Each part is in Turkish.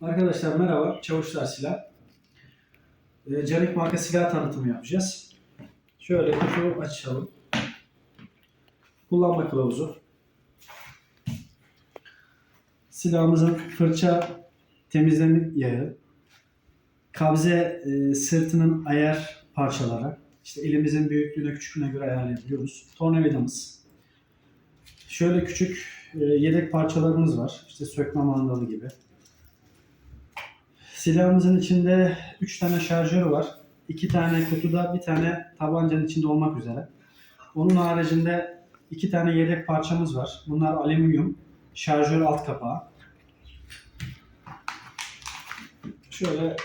Arkadaşlar merhaba, Çavuşlar Silah. Ee, Canik marka silah tanıtımı yapacağız. Şöyle kutuyu açalım. Kullanma kılavuzu. Silahımızın fırça temizleme yağı. Kabze e, sırtının ayar parçaları. İşte elimizin büyüklüğüne küçüklüğüne göre ayarlayabiliyoruz. Tornavidamız. Şöyle küçük e, yedek parçalarımız var. İşte sökme mandalı gibi. Silahımızın içinde 3 tane şarjörü var. 2 tane kutuda, bir tane tabancanın içinde olmak üzere. Onun haricinde 2 tane yedek parçamız var. Bunlar alüminyum, şarjör alt kapağı. Şöyle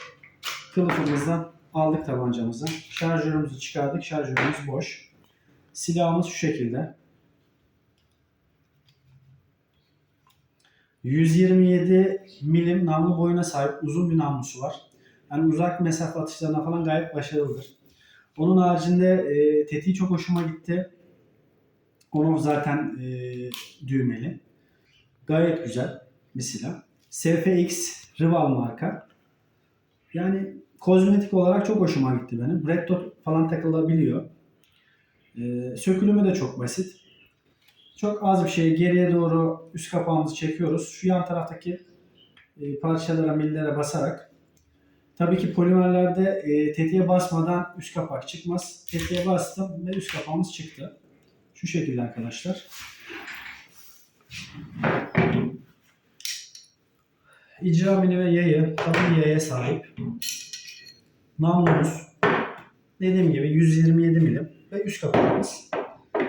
kılıfımızdan aldık tabancamızı. Şarjörümüzü çıkardık. Şarjörümüz boş. Silahımız şu şekilde. 127 milim namlu boyuna sahip uzun bir namlusu var. Yani uzak mesafe atışlarına falan gayet başarılıdır. Onun haricinde e, tetiği çok hoşuma gitti. Onu zaten e, düğmeli. Gayet güzel bir silah. SFX Rival marka. Yani kozmetik olarak çok hoşuma gitti benim. Red Dot falan takılabiliyor. E, sökülümü de çok basit. Çok az bir şey geriye doğru üst kapağımızı çekiyoruz. Şu yan taraftaki e, parçalara, millere basarak. Tabii ki polimerlerde e, tetiğe basmadan üst kapak çıkmaz. Tetiğe bastım ve üst kapağımız çıktı. Şu şekilde arkadaşlar. İcra mini ve yayı, kalın yaya sahip. Namlumuz dediğim gibi 127 milim ve üst kapağımız.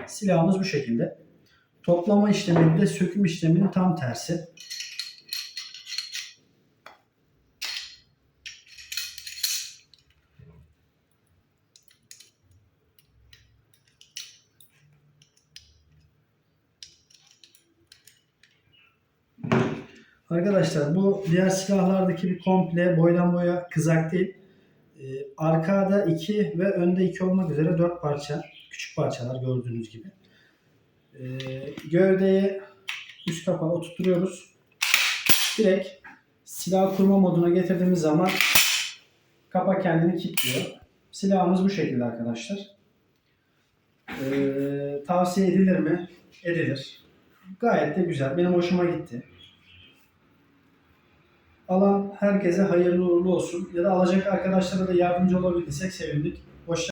Silahımız bu şekilde. Toplama işlemi de söküm işleminin tam tersi. Arkadaşlar bu diğer silahlardaki bir komple boydan boya kızak değil. Ee, arkada iki ve önde iki olmak üzere dört parça. Küçük parçalar gördüğünüz gibi. Ee, gövdeyi üst kapağı oturtuyoruz. Direkt silah kurma moduna getirdiğimiz zaman kapak kendini kilitliyor. Silahımız bu şekilde arkadaşlar. Ee, tavsiye edilir mi? Edilir. Gayet de güzel. Benim hoşuma gitti. Alan herkese hayırlı uğurlu olsun. Ya da alacak arkadaşlara da yardımcı olabildiysek sevindik.